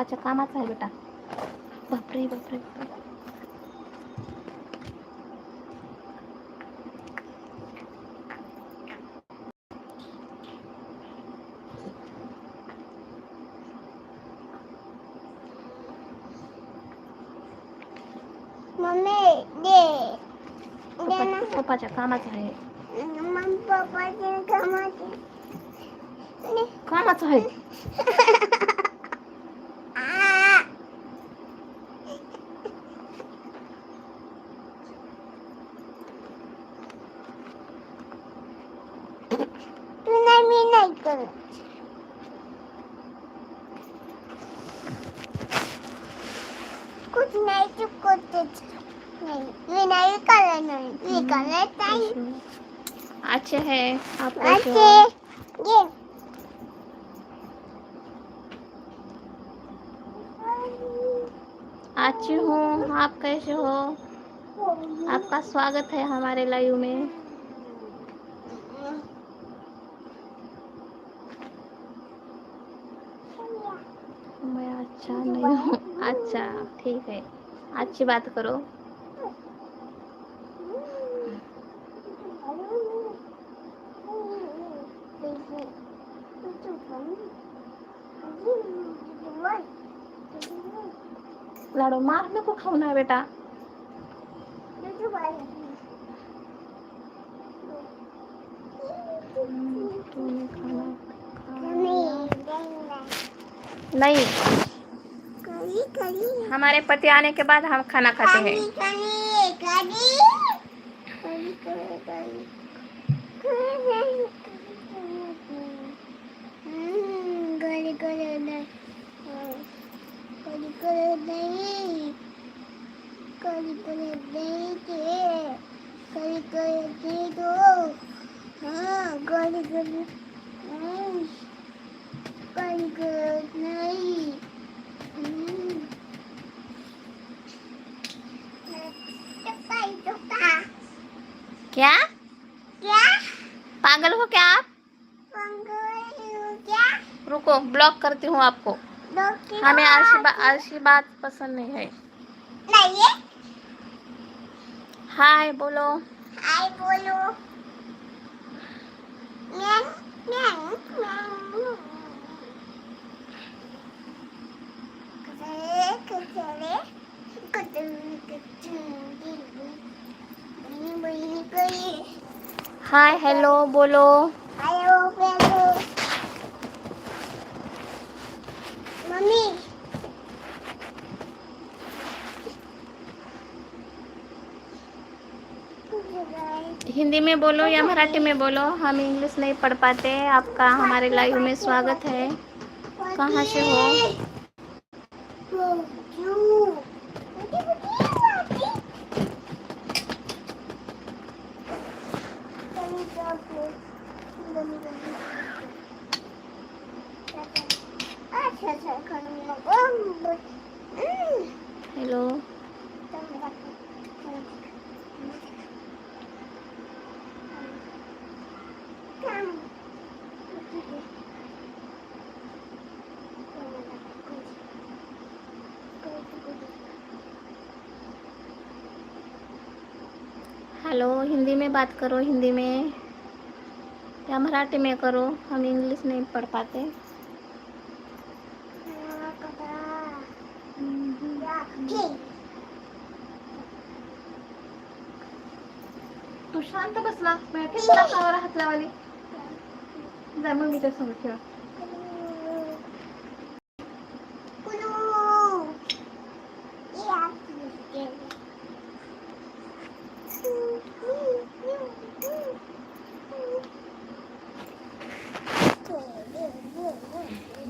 ते पप्पाच्या कामाचं आहे बेटा बापरे बापरे. पप्पाच्या कामाचं आहे. कामाचं आहे नाही अच्छे है हो? ये अच्छी हूँ आप कैसे हो आपका स्वागत है हमारे लाइव में मैं अच्छा नहीं हूँ अच्छा ठीक है अच्छी बात करो. लाडो मार नको खाऊ ना बेटा. नहीं. हमारे पति आने के बाद हम खाना खाते हैं। नहीं गली गली नहीं गली गली नहीं के गली गली नहीं दो हाँ गली गली नहीं गली गली नहीं हम्म। चुप्पा ही चुप्पा क्या? क्या? पागल हो क्या आप? क्या? रुको ब्लॉक करती हूँ आपको। हमें ऐसी बात पसंद नहीं है। नहीं हाय बोलो। आई बोलो। मैं मैं मैं कचरे कचरे कचरे हाय हेलो बोलो मम्मी हिंदी में बोलो या मराठी में बोलो? हम इंग्लिश नहीं पढ़ पाते आपका हमारे लाइव में स्वागत है। कहाँ से हो? अच्छा में बात करो हिंदी में या मराठी में करो हम इंग्लिश नहीं पढ़ पाते। तू शांत बसला हात लावाली जा मग मी समोर ठेवा.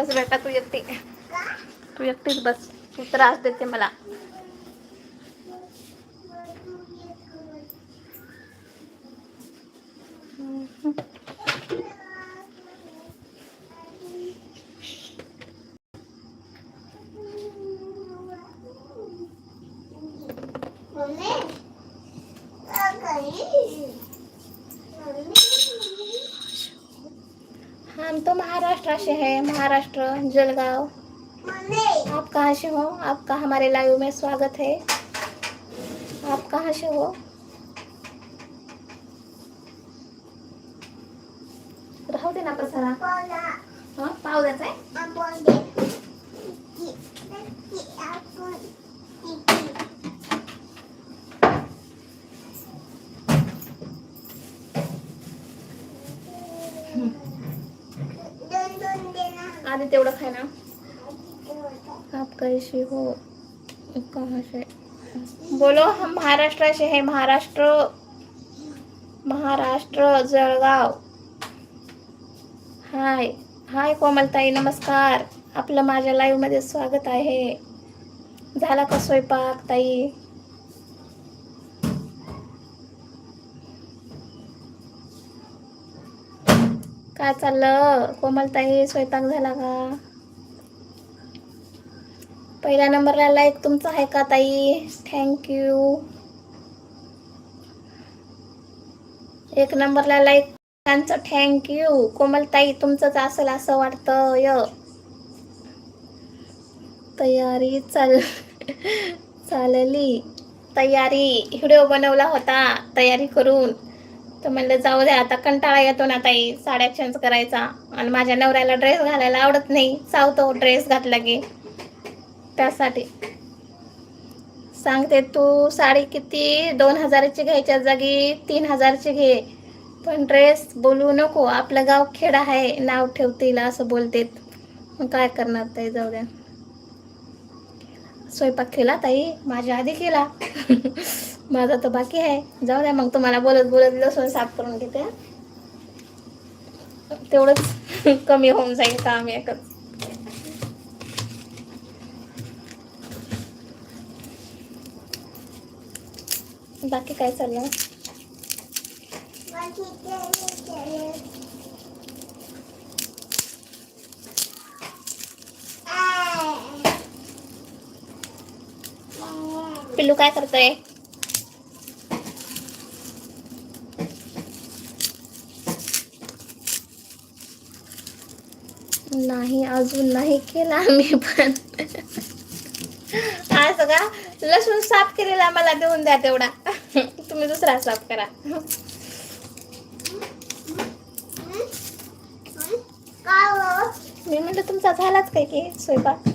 बस बेटा तू एकटी. तू एकटीच बस. तू त्रास देते मला. हम तो महाराष्ट्र से है, महाराष्ट्र, जलगांव। आप कहाँ से हो? आपका हमारे लाइव में स्वागत है। आप कहाँ से हो? राहू दे पसारा हा, पाव द्यायचा आहे आधी तेवढं खाय ना. आप कैसे हो कहाँ से बोलो हम महाराष्ट्र से है. महाराष्ट्र महाराष्ट्र जळगाव. हाय हाय कोमलताई नमस्कार. आपलं माझ्या लाईव्हमध्ये स्वागत आहे. झाला का स्वयंपाक ताई? काय चाललं? कोमलताई स्वयंपाक झाला का? पहिल्या नंबरला लाईक तुमचा आहे का ताई? थँक्यू एक नंबरला लाईक त्यांचं थँक्यू कोमलताई तुमचंच असेल असं वाटतं य. तयारी चाल चालली. तयारी. व्हिडिओ बनवला होता. तयारी करून. तर म्हणलं जाऊ द्या आता कंटाळा येतो ना ताई साड्या चेंज करायचा. आणि माझ्या नवऱ्याला ड्रेस घालायला आवडत नाही चावतो ड्रेस घातला की. त्यासाठी. सांगते तू साडी किती? दोन हजाराची घ्यायच्या जागी तीन हजारची घे. पण ड्रेस बोलू नको आपलं गाव खेड आहे नाव ठेवतील असं बोलते. मग काय करणार ताई जाऊ द्या. स्वयंपाक केला ताई? माझ्या आधी केला. माझा तर बाकी आहे. जाऊ द्या मग तुम्हाला बोलत बोलत लसूण साफ करून घेते. तेवढंच कमी होऊन जाईल काम एकच. बाकी काय चाललं पिल्लू काय करतोय? नाही अजून नाही केला मी पण. असं का लसूण साफ केलेला मला देऊन द्या तेवढा. तुम्ही दुसरा साफ करा. हो? मी म्हणलं तुमचा झालाच काय की स्वयंपाक?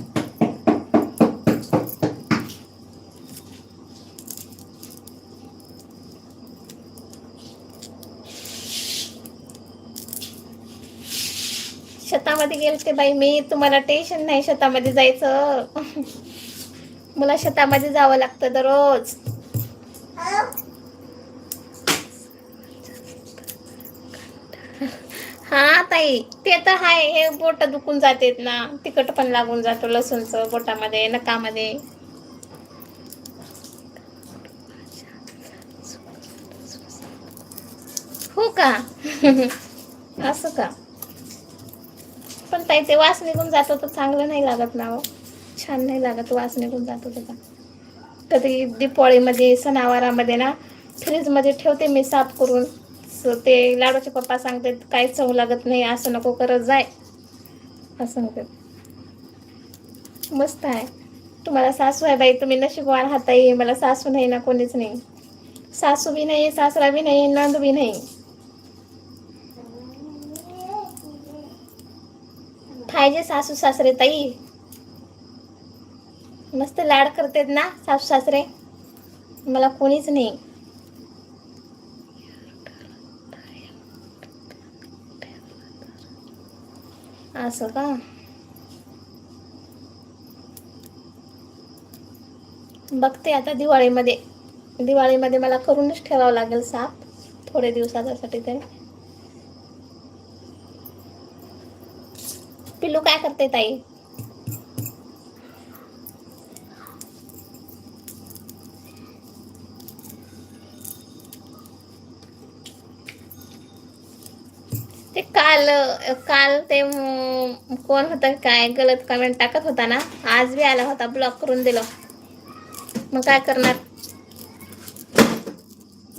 शेतामध्ये गेलते बाई मी तुम्हाला टेन्शन नाही शेतामध्ये जायचं. मला शेतामध्ये जावं लागतं दररोज. हा ताई ते तर हाय हे बोट दुखून जातेत ना. तिखट पण लागून जातो लसूणचं बोटामध्ये नकामध्ये. हो का? असं का? मस्त आहे ते वास निघून जातो तर चांगलं नाही लागत ना हो. छान नाही लागत वास निघून जातो त्याचा. कधी दीपावळीमध्ये सणावारामध्ये ना फ्रीजमध्ये ठेवते मी साफ करून. स- ते लाडूचे पप्पा सांगतात काही चव लागत नाही असं नको करत जाय. असं सांगतात मस्त आहे. तुम्हाला सासू आहे बाई तुम्ही नशीबवान हाताई मला सासू नाही ना कोणीच नाही. सासू बी नाही सासरा बी नाही नंद बी नाही. पाहिजे सासू सासरे ताई? मस्त लाड करतात ना सासू सासरे. मला कोणीच नाही. असं का? बघते आता दिवाळीमध्ये. दिवाळीमध्ये मला करूनच ठेवावं लागेल साप. थोडे दिवसासाठी तरी. पिल्लू करते ताई. ते काल काल ते कोण होतं काय गलत कमेंट टाकत होता ना आज बी आला होता ब्लॉक करून दिलं. मग काय करणार?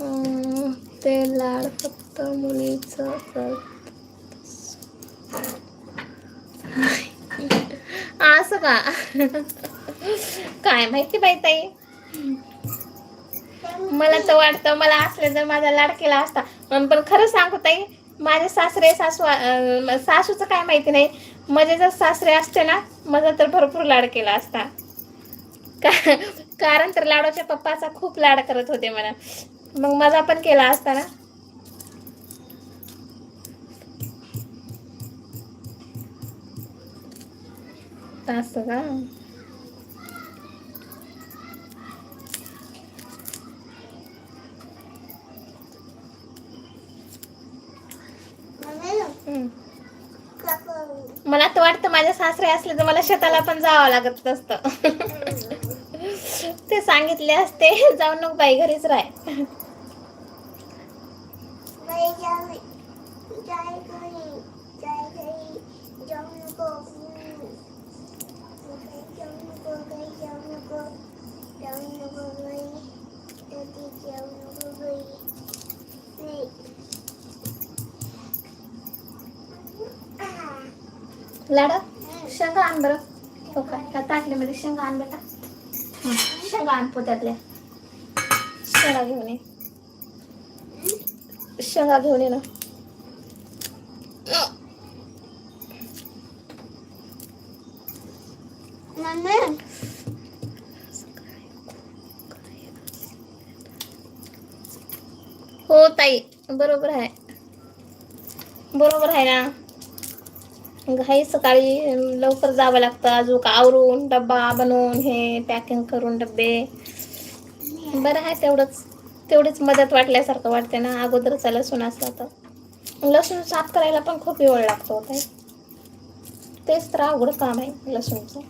अं, ते लाड फक्त मुलीचं असं का? काय माहिती बाई ताई? मला तर वाटतं मला असलं जर माझा लाड केला असता. पण पण खरं सांगू ताई माझे सासरे सासू सासूचं काय माहिती नाही. माझे जर सासरे असते ना माझा तर भरपूर लाड केला असता. का कारण तर लाडोच्या पप्पाचा खूप लाड करत होते मला मग माझा पण केला असता ना. असं का? मला तर वाटतं माझ्या सासरे असले तर मला शेताला पण जावं लागत असतं. ते सांगितले असते जाऊ नको बाई घरीच राह. नको जाऊ नको घरी कधी जाऊ नको घरी नाही लाडा? शेंगा आण बरं. हो काय त्या ताटलीमध्ये शेंगा आण बेटा. हं, शेंगा आण पोत्यातल्या. शेंगा घेऊन ये. शेंगा घेऊन ये ना मम्मी हो ताई बरोबर आहे. बरोबर आहे ना? घाई सकाळी लवकर जावं लागतं. अजून आवरून डब्बा बनवून हे पॅकिंग करून डब्बे. बरं आहे तेवढंच. तेवढीच मदत वाटल्यासारखं वाटते ना? अगोदरचा लसूण असला तर. लसूण साफ करायला पण खूप वेळ लागतो ताई. तेच तर अवघड काम आहे लसूणचं.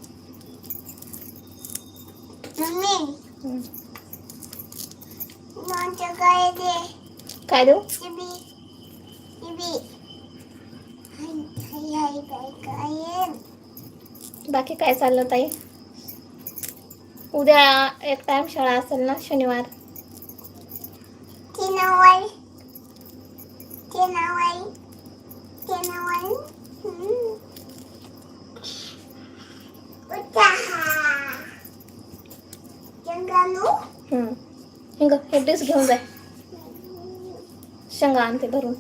मम्मी. हं. काय देऊ बाकी काय चाललं ताई? उद्या एक टाइम शाळा असेल ना शनिवार. हिंग हे डिश घेऊन जाय. शेंगा आणते भरून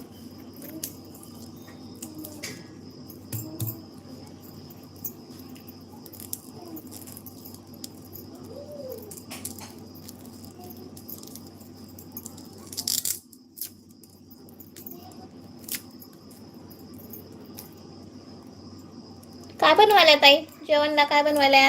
काय बनवायला ताई? जेवणला काय बनवायला?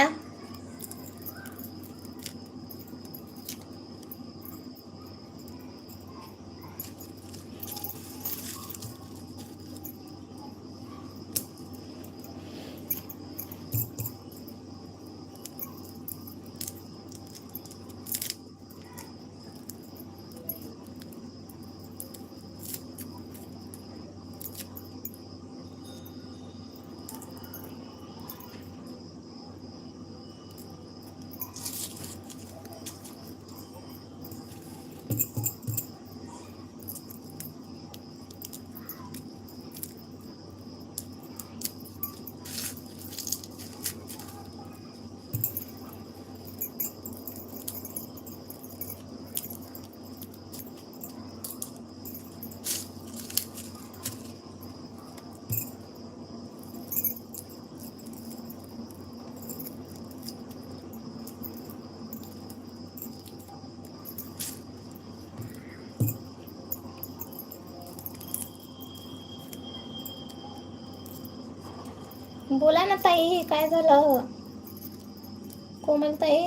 बोला ना ताई काय झालं? कोमल ताई?